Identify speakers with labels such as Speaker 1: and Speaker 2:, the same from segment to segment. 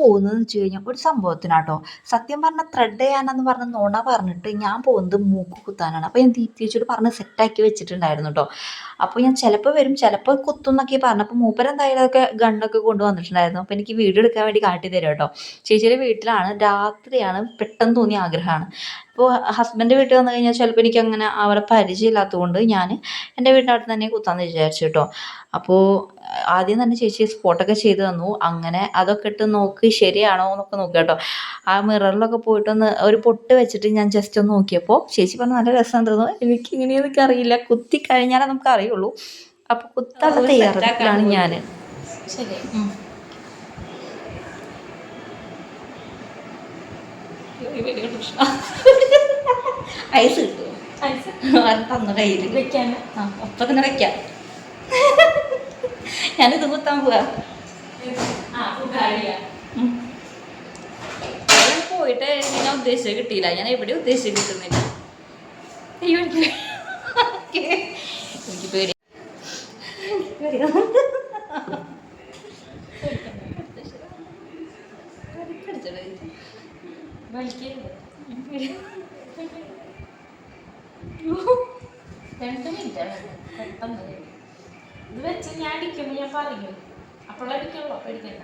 Speaker 1: പോകുന്നതെന്ന് വെച്ച് കഴിഞ്ഞാൽ ഒരു സംഭവത്തിനാട്ടോ. സത്യം പറഞ്ഞ ത്രെഡ് ചെയ്യാനെന്ന് പറഞ്ഞ നോണ പറഞ്ഞിട്ട് ഞാൻ പോകുന്നത് മൂക്ക് കുത്താനാണ്. അപ്പോൾ ഞാൻ തീറ്റിച്ചോട് പറഞ്ഞ് സെറ്റാക്കി വെച്ചിട്ടുണ്ടായിരുന്നു കേട്ടോ അപ്പോൾ ഞാൻ ചിലപ്പോൾ വരും ചിലപ്പോൾ കുത്തും എന്നൊക്കെ പറഞ്ഞു. അപ്പോൾ മൂപ്പര് എന്തായാലും അതൊക്കെ ഗണ്ണൊക്കെ കൊണ്ടുവന്നിട്ടുണ്ടായിരുന്നു അപ്പോൾ എനിക്ക് വീഡിയോ എടുക്കാൻ വേണ്ടി കാട്ടി തരും കേട്ടോ ചേച്ചിയുടെ വീട്ടിലാണ് രാത്രിയാണ് പെട്ടെന്ന് തോന്നിയ ആഗ്രഹമാണ്. അപ്പോൾ ഹസ്ബൻഡ് വീട്ടിൽ വന്നു കഴിഞ്ഞാൽ ചിലപ്പോൾ എനിക്ക് അങ്ങനെ അവരെ പരിചയമില്ലാത്തതുകൊണ്ട് ഞാൻ എന്റെ വീടിന്റെ അടുത്ത് തന്നെ കുത്താമെന്ന് വിചാരിച്ചു കേട്ടോ അപ്പോൾ ആദ്യം തന്നെ ചേച്ചി സ്പോട്ടൊക്കെ ചെയ്തു തന്നു. അങ്ങനെ അതൊക്കെ ഇട്ട് നോക്ക് ശരിയാണോ എന്നൊക്കെ നോക്കുക കേട്ടോ. ആ മിററിലൊക്കെ പോയിട്ടൊന്ന് ഒരു പൊട്ട് വെച്ചിട്ട് ഞാൻ ജസ്റ്റ് ഒന്ന് നോക്കിയപ്പോൾ ചേച്ചി പറഞ്ഞു നല്ല രസം തോന്നുന്നു. എനിക്ക് ഇങ്ങനെയൊന്നും അറിയില്ല. കുത്തി കഴിഞ്ഞാലേ നമുക്ക് അറിയുള്ളൂ. അപ്പോൾ കുത്താനുള്ള തയ്യാറാണ് ഞാൻ
Speaker 2: ശരി.
Speaker 1: ഐസ് കിട്ടുമോ തന്നു കയ്യിൽ
Speaker 2: വെക്കാൻ.
Speaker 1: ആ ഒപ്പം തന്നെ വെക്കാം. ഞാനിത് കുത്താൻ പോവാ.
Speaker 2: ആ
Speaker 1: പോയിട്ട് ഞാൻ ഉദ്ദേശിച്ചത് കിട്ടിയില്ല. ഞാൻ എവിടെ ഉദ്ദേശിച്ചത് കിട്ടുന്നില്ല. അയ്യോ എനിക്ക് പേടി.
Speaker 2: ഞാൻ അടിക്കുമ്പോൾ ഞാൻ പറയും. അപ്പോഴടിക്കുള്ളൂ പേടിക്കണ്ട.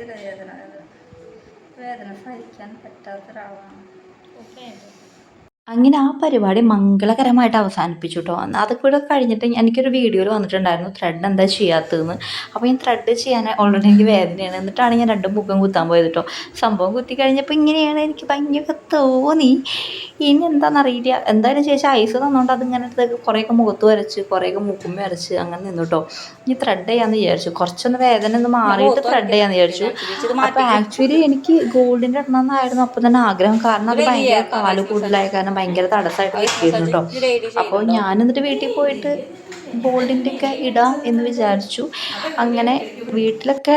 Speaker 1: പേടിയില്ല വേദന. വേദന സഹിക്കാൻ പറ്റാത്ത ഒരാളാണ്
Speaker 2: ഓക്കെ.
Speaker 1: അങ്ങനെ ആ പരിപാടി മംഗളകരമായിട്ട് അവസാനിപ്പിച്ചു കേട്ടോ അതൊക്കെ കൂടെ കഴിഞ്ഞിട്ട് എനിക്കൊരു വീഡിയോയിൽ വന്നിട്ടുണ്ടായിരുന്നു ത്രെഡ് എന്താ ചെയ്യാത്തതെന്ന്. അപ്പോൾ ഞാൻ ത്രെഡ് ചെയ്യാൻ ഓൾറെഡി എനിക്ക് വേദനയാണ്. എന്നിട്ടാണ് ഞാൻ രണ്ടും മുഖം കുത്താൻ പോയത് കേട്ടോ സംഭവം കുത്തി കഴിഞ്ഞപ്പോൾ ഇങ്ങനെയാണ് എനിക്ക് ഭയങ്കര തോന്നി. ഇനി എന്താണെന്നറിയില്ല എന്തായാലും ചേച്ചി ഐസ് തന്നുകൊണ്ട് അതിങ്ങനെ കുറേയൊക്കെ മുഖത്ത് വരച്ച് കുറേയൊക്കെ മുക്കുമ്മ വരച്ച് അങ്ങനെ നിന്നു കേട്ടോ ഇനി ത്രെഡ് ചെയ്യാമെന്ന് വിചാരിച്ചു. കുറച്ചൊന്ന് വേദന ഒന്ന് മാറിയിട്ട് ത്രെഡ് ചെയ്യാമെന്ന് വിചാരിച്ചു. അപ്പോൾ ആക്ച്വലി എനിക്ക് ഗോൾഡിന്റെ ഇടണം എന്നായിരുന്നു അപ്പോൾ തന്നെ ആഗ്രഹം. കാരണം അത് ഭയങ്കര കാൽ കൂടുതലായ കാരണം ഭയങ്കര തടസ്സമായിട്ട് നിൽക്കിയിരുന്നു കേട്ടോ അപ്പോൾ ഞാൻ എന്നിട്ട് വീട്ടിൽ പോയിട്ട് ബോൾഡിന്റെ ഒക്കെ ഇടാം എന്ന് വിചാരിച്ചു. അങ്ങനെ വീട്ടിലൊക്കെ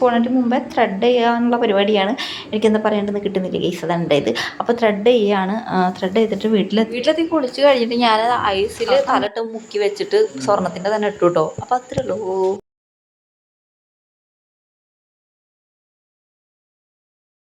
Speaker 1: പോണതിന് മുമ്പേ ത്രെഡ് ചെയ്യാനുള്ള പരിപാടിയാണ്. എനിക്കെന്താ പറയേണ്ടതെന്ന് കിട്ടുന്നില്ല കേസ് അതാണ് ഇത്. അപ്പോൾ ത്രെഡ് ചെയ്യാണ്. ത്രെഡ് ചെയ്തിട്ട് വീട്ടിൽ വീട്ടിലെത്തി കുളിച്ച് കഴിഞ്ഞിട്ട് ഞാൻ ഐസിൽ തലട്ട് മുക്കി വെച്ചിട്ട് സ്വർണത്തിന്റെ തന്നെ ഇട്ടു കേട്ടോ അപ്പോൾ അത്രേ ഉള്ളൂ.